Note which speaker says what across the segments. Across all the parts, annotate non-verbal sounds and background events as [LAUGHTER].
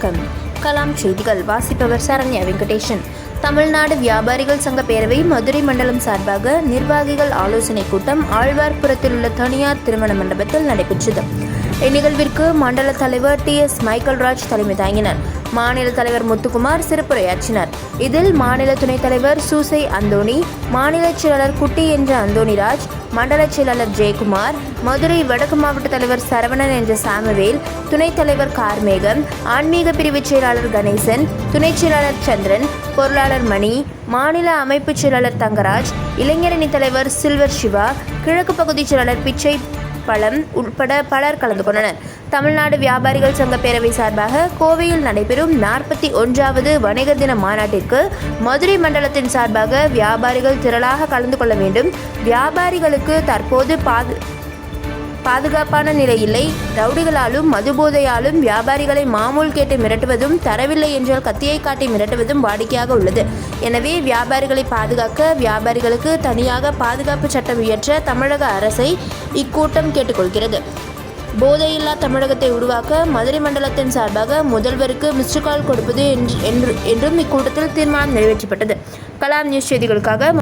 Speaker 1: வணக்கம். கலாம் செய்திகள் வாசிப்பவர் சரண்யா வெங்கடேஷன் தமிழ்நாடு வியாபாரிகள் சங்க பேரவை மதுரை மண்டலம் சார்பாக நிர்வாகிகள் ஆலோசனைக் கூட்டம் ஆழ்வார்புரத்தில் உள்ள தனியார் திருமண மண்டபத்தில் நடைபெற்றது. இந்நிகழ்விற்கு மண்டல தலைவர் டி எஸ் மைக்கேல்ராஜ் தலைமை தாங்கினர். மாநில தலைவர் முத்துக்குமார் சிறப்புரையாற்றினார். இதில் மாநில துணைத் தலைவர் சூசை அந்தோணி மாநில செயலாளர் குட்டி என்ற அந்தோணிராஜ் மண்டல செயலாளர் ஜெயக்குமார் மதுரை வடக்கு மாவட்ட தலைவர் சரவணன் என்ற சாமுவேல் துணைத் தலைவர் கார்மேகம் ஆன்மீக பிரிவு செயலாளர் கணேசன் துணைச் செயலாளர் சந்திரன் பொருளாளர் மணி மாநில அமைப்பு செயலாளர் தங்கராஜ் இளைஞரணி தலைவர் சில்வர் சிவா கிழக்கு பகுதி செயலாளர் பிச்சை பழம் உட்பட பலர் கலந்து கொண்டனர். தமிழ்நாடு வியாபாரிகள் சங்க பேரவை சார்பாக கோவையில் நடைபெறும் நாற்பத்தி ஒன்றாவது வணிகர் தின மாநாட்டிற்கு மதுரை மண்டலத்தின் சார்பாக வியாபாரிகள் திரளாக கலந்து கொள்ள வேண்டும். வியாபாரிகளுக்கு தற்போது பாது பாதுகாப்பான நிலை இல்லை. ரவுடிகளாலும் மதுபோதையாலும் வியாபாரிகளை மாமூல் கேட்டு மிரட்டுவதும் தரவில்லை என்றால் கத்தியை காட்டி மிரட்டுவதும் வாடிக்கையாக உள்ளது. எனவே வியாபாரிகளை பாதுகாக்க வியாபாரிகளுக்கு தனியாக பாதுகாப்பு சட்டம் இயற்ற தமிழக அரசை இக்கூட்டம் கேட்டுக்கொள்கிறது. போதையில்லா தமிழகத்தை உருவாக்க மதுரை மண்டலத்தின் சார்பாக முதல்வருக்கு மிஸ்டு கால் கொடுப்பது என்று- என்று- என்றும் இக்கூட்டத்தில் தீர்மானம் நிறைவேற்றப்பட்டது. கலாம் நியூஸ் செய்திகளுக்காக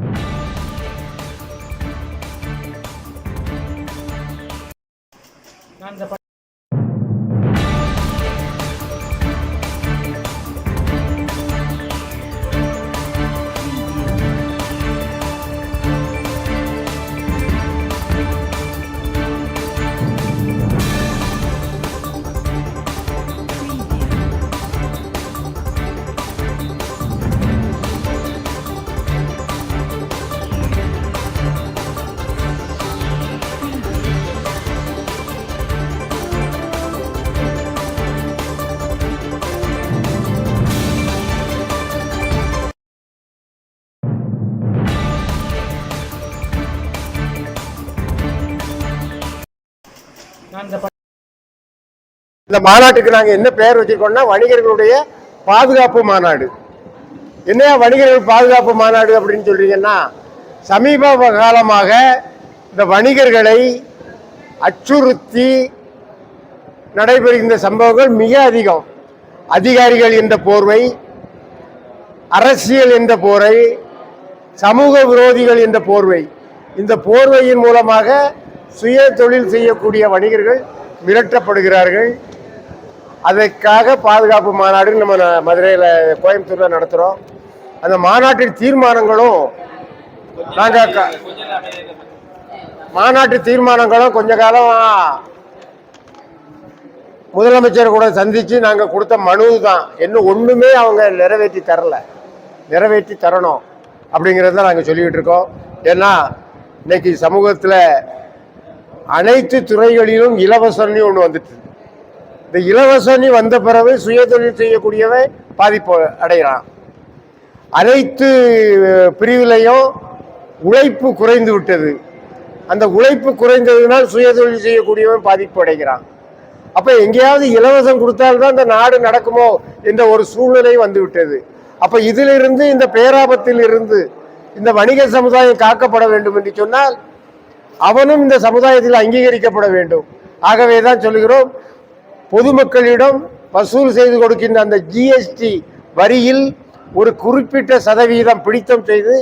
Speaker 2: இந்த மாநாட்டுக்கு நாங்க என்ன பெயர் வச்சிருக்கோம்னா வணிகர்களுடைய பாதுகாப்பு மாநாடு. என்னையா வணிகர்கள் பாதுகாப்பு மாநாடு அப்படின்னு சொல்றீங்கன்னா சமீப காலமாக இந்த வணிகர்களை அச்சுறுத்தி நடைபெறுகின்ற சம்பவங்கள் மிக அதிகம். அதிகாரிகள் என்ற போர்வை அரசியல் என்ற போரை சமூக விரோதிகள் என்ற போர்வை. இந்த போர்வையின் மூலமாக சுய தொழில் செய்யக்கூடிய வணிகர்கள் மிரட்டப்படுகிறார்கள். அதற்காக பாதுகாப்பு மாநாடு நம்ம மதுரையில் கோயம்புத்தூர்ல நடத்துகிறோம் அந்த மாநாட்டின் தீர்மானங்களும் நாங்கள் க- மாநாட்டு தீர்மானங்களும் கொஞ்ச காலம் முதலமைச்சர் கூட சந்திச்சு நாங்கள் கொடுத்த மனு தான் இன்னும் ஒன்றுமே அவங்க நிறைவேற்றி தரல. நிறைவேற்றி தரணும் அப்படிங்கிறத நாங்கள் சொல்லிக்கிட்டு இருக்கோம். ஏன்னா இன்னைக்கு சமூகத்தில் அனைத்து துறைகளிலும் இலவசம்னு ஒன்று வந்துட்டு இந்த இலவசனி வந்த பிறகு சுயதொழில் செய்யக்கூடியவன் பாதிப்பு அடைகிறான் அனைத்து பிரிவிலையும் உழைப்பு குறைந்து விட்டது. அந்த உழைப்பு குறைந்ததுனால் சுயதொழில் செய்யக்கூடியவன் பாதிப்பு அடைகிறான். அப்போ எங்கேயாவது இலவசம் கொடுத்தால்தான் இந்த நாடு நடக்குமோ என்ற ஒரு சூழ்நிலை வந்து விட்டது. இதிலிருந்து இந்த பேராபத்தில் இருந்து இந்த வணிக சமுதாயம் காக்கப்பட வேண்டும் என்று சொன்னால் அவனும் இந்த சமுதாயத்தில் அங்கீகரிக்கப்பட வேண்டும். ஆகவே தான் சொல்லுகிறோம் பொதுமக்களிடம் வசூல் செய்து கொடுக்கின்ற அந்த ஜிஎஸ்டி வரியில் ஒரு குறிப்பிட்ட சதவீதம் பிடித்தம் செய்து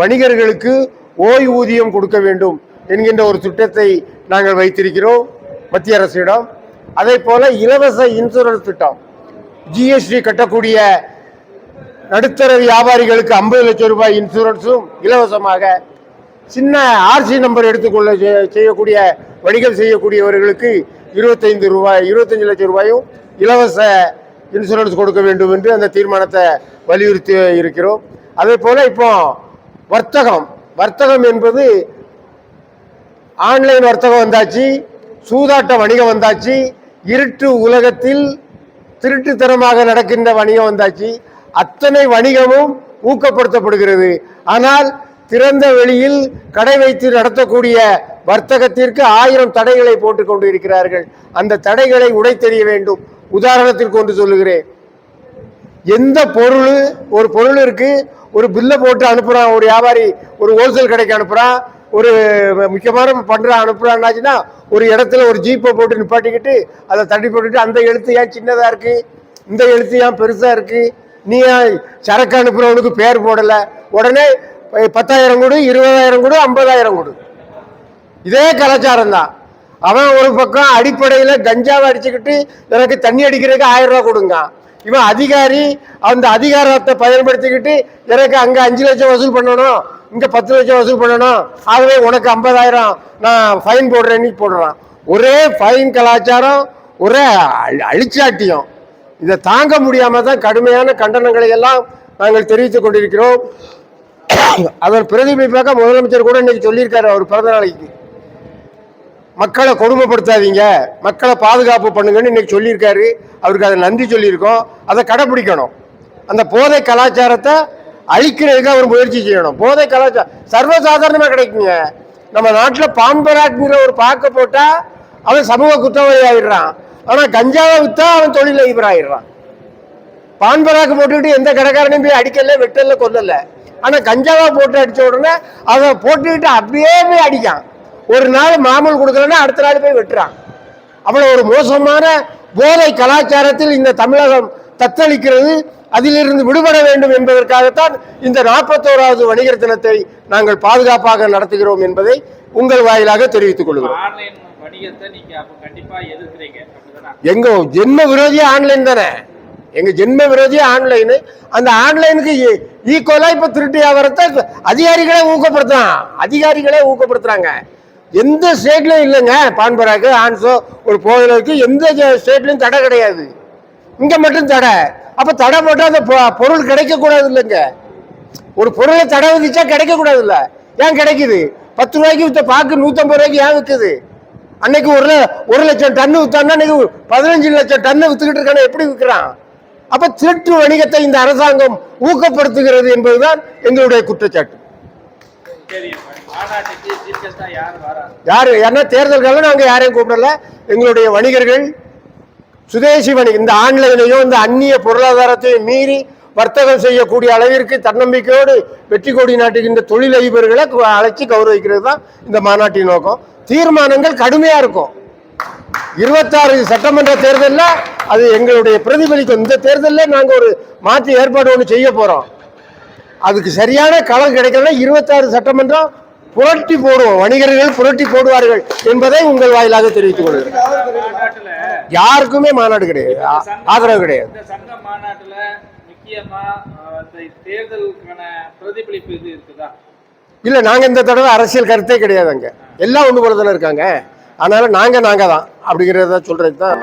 Speaker 2: வணிகர்களுக்கு ஓய்வூதியம் கொடுக்க வேண்டும் என்கின்ற ஒரு திட்டத்தை நாங்கள் வைத்திருக்கிறோம் மத்திய அரசிடம். அதே போல இலவச இன்சூரன்ஸ் திட்டம். ஜிஎஸ்டி கட்டக்கூடிய நடுத்தர வியாபாரிகளுக்கு ஐம்பது லட்சம் ரூபாய் இன்சூரன்ஸும் இலவசமாக சின்ன ஆர்சி நம்பர் எடுத்துக்கொள்ள செய்- செய்யக்கூடிய வணிகம் செய்யக்கூடியவர்களுக்கு இருபத்தைந்து ரூபாய் இருபத்தஞ்சு லட்சம் ரூபாயும் இலவச இன்சூரன்ஸ் கொடுக்க வேண்டும் என்று அந்த தீர்மானத்தை வலியுறுத்தி இருக்கிறோம். அதே போல் இப்போ வர்த்தகம் வர்த்தகம் என்பது ஆன்லைன் வர்த்தகம் வந்தாச்சு சூதாட்ட வணிகம் வந்தாச்சு இருட்டு உலகத்தில் திருட்டுத்தனமாக நடக்கின்ற வணிகம் வந்தாச்சு. அத்தனை வணிகமும் ஊக்கப்படுத்தப்படுகிறது. ஆனால் திறந்த வெளியில் கடை வைத்து நடத்தக்கூடிய வர்த்தகத்திற்கு ஆயிரம் தடைகளை போட்டுக் கொண்டு இருக்கிறார்கள் அந்த தடைகளை உடைத்தெறிய வேண்டும். உதாரணத்திற்கு ஒன்று சொல்லுகிறேன். எந்த பொருள் ஒரு பொருள் இருக்கு ஒரு பில்லை போட்டு அனுப்புறான் ஒரு வியாபாரி ஒரு ஹோல்சேல் கடைக்கு அனுப்புறான் ஒரு முக்கியமான பண்றான் அனுப்புறான்னாச்சுன்னா ஒரு இடத்துல ஒரு ஜீப்பை போட்டு நிப்பாட்டிக்கிட்டு அதை தட்டி போட்டுட்டு அந்த எழுத்து ஏன் சின்னதா இருக்கு? இந்த எழுத்து ஏன் பெருசா இருக்கு? நீ சரக்கு அனுப்புறவனுக்கு பேர் போடல? உடனே பத்தாயிரம் கொடு இருபதாயிரம் கொடு ஐம்பதாயிரம் கொடு. இதே கலாச்சாரம் தான். அவன் ஒரு பக்கம் அடிப்படையில் கஞ்சாவை அடிச்சுக்கிட்டு எனக்கு தண்ணி அடிக்கிறதுக்கு ஆயிரம் ரூபா கொடுங்க. இவன் அதிகாரி அந்த அதிகாரத்தை பயன்படுத்திக்கிட்டு எனக்கு அங்கே அஞ்சு லட்சம் வசூல் பண்ணணும் இங்கே பத்து லட்சம் வசூல் பண்ணணும். ஆகவே உனக்கு ஐம்பதாயிரம் நான் ஃபைன் போடுறேன்னு போடுறான். ஒரே ஃபைன் கலாச்சாரம் ஒரே அழி- அழிச்சாட்டியம். இதை தாங்க முடியாமல் தான் கடுமையான கண்டனங்களை எல்லாம் நாங்கள் தெரிவித்துக் கொண்டிருக்கிறோம். [COUGHS] அதன் பிரதிபலிப்பாக முதலமைச்சர் கூட இன்னைக்கு சொல்லியிருக்காரு அவர் பிறந்த நாளைக்கு. மக்களை கொடுமைப்படுத்தாதீங்க மக்களை பாதுகாப்பு பண்ணுங்கன்னு இன்னைக்கு சொல்லியிருக்காரு. அவருக்கு அதை நன்றி சொல்லியிருக்கோம். அதை கடைப்பிடிக்கணும். அந்த போதை கலாச்சாரத்தை அழிக்கிறதுக்கு அவர் முயற்சி செய்யணும். போதை கலாச்சாரம் சர்வசாதாரணமாக கிடைக்குங்க. நம்ம நாட்டில் பாம்பராட்ங்கிற ஒரு பாக்க போட்டால் அவன் சமூக குற்றவாளி ஆயிடுறான். ஆனால் கஞ்சாவை விற்றா அவன் தொழில் அதிபராயிடுறான் பான் பராக்கு போட்டுக்கிட்டு எந்த கடைக்காரனையும் போய் அடிக்கல வெட்டல கொல்லல. ஆனா கஞ்சாவா போட்டு அடிச்ச உடனே அதை போட்டுக்கிட்டு அப்படியே போய் அடிக்கான் ஒரு நாள் மாமூல் கொடுக்கலன்னா அடுத்த நாள் போய் வெட்டுறான். அவ்வளவு ஒரு மோசமான போதை கலாச்சாரத்தில் இந்த தமிழகம் தத்தளிக்கிறது. அதிலிருந்து விடுபட வேண்டும் என்பதற்காகத்தான் இந்த நாற்பத்தோராவது வணிகர் தினத்தை நாங்கள் பாதுகாப்பாக நடத்துகிறோம் என்பதை உங்கள் வாயிலாக தெரிவித்துக் கொள்கிறோம். எங்க ஜென்ம விரோதியே ஆன்லைன் தானே? எங்க ஜென்ம விரோதியே ஆன்லைனு அந்த ஆன்லைனுக்கு ஈக்குவலா இப்ப திருட்டு வியாபாரத்தை அதிகாரிகளே ஊக்கப்படுத்துறான். அதிகாரிகளே ஊக்கப்படுத்துறாங்க. எந்த ஸ்டேட்லயும் இல்லைங்க. பான்பராக்கு ஆன்சோ ஒரு போதலுக்கு எந்த ஸ்டேட்லயும் தடை கிடையாது. இங்க மட்டும் தடை. அப்ப தடை போட்டா அந்த பொ- பொருள் கிடைக்க கூடாது இல்லைங்க. ஒரு பொருளை தடை விதிச்சா கிடைக்க கூடாது இல்ல. ஏன் கிடைக்குது? பத்து ரூபாய்க்கு வித்த பாக்கு நூற்றம்பது ரூபாய்க்கு ஏன் விற்குது அன்னைக்கு ஒரு ஒரு லட்சம் டன்னு வித்தான்னா இன்னைக்கு பதினஞ்சு லட்சம் டன்னு வித்துக்கிட்டு இருக்கானே எப்படி விற்கிறான் அப்ப திருட்டு வணிகத்தை இந்த அரசாங்கம் ஊக்கப்படுத்துகிறது என்பதுதான் எங்களுடைய குற்றச்சாட்டு.
Speaker 3: யாரு?
Speaker 2: ஏன்னா தேர்தல்கள் நாங்க யாரையும் கூப்பிடல. எங்களுடைய வணிகர்கள் சுதேசி வணிகம் இந்த ஆன்லைனையும் இந்த அந்நிய பொருளாதாரத்தையும் மீறி வர்த்தகம் செய்யக்கூடிய அளவிற்கு தன்னம்பிக்கையோடு வெற்றி கொடி நாட்டுகின்ற தொழிலதிபர்களை அழைச்சி கௌரவிக்கிறது தான் இந்த மாநாட்டின் நோக்கம். தீர்மானங்கள் கடுமையா இருக்கும். இருபத்தாறு சட்டமன்ற தேர்தலில் அது எங்களுடைய பிரதிபலிக்கும். இந்த தேர்தலில் நாங்கள் ஒரு மாற்று ஏற்பாடு ஒன்று செய்ய போறோம். அதுக்கு சரியான களம் கிடைக்கலன்னா இருபத்தாறு சட்டமன்றம் புரட்டி போடுவோம். வணிகர்கள் புரட்டி போடுவார்கள் என்பதை உங்கள் வாயிலாக தெரிவித்துக் கொள்கிறேன். யாருக்குமே மாநாடு கிடையாது. ஆதரவு கிடையாது. இல்ல நாங்க இந்த தடவை அரசியல் கருத்தே கிடையாது அங்க. எல்லாம் ஒண்ணு போல தானே இருக்காங்க. அதனால நாங்க நாங்க தான் அப்படிங்கிறத சொல்றது தான்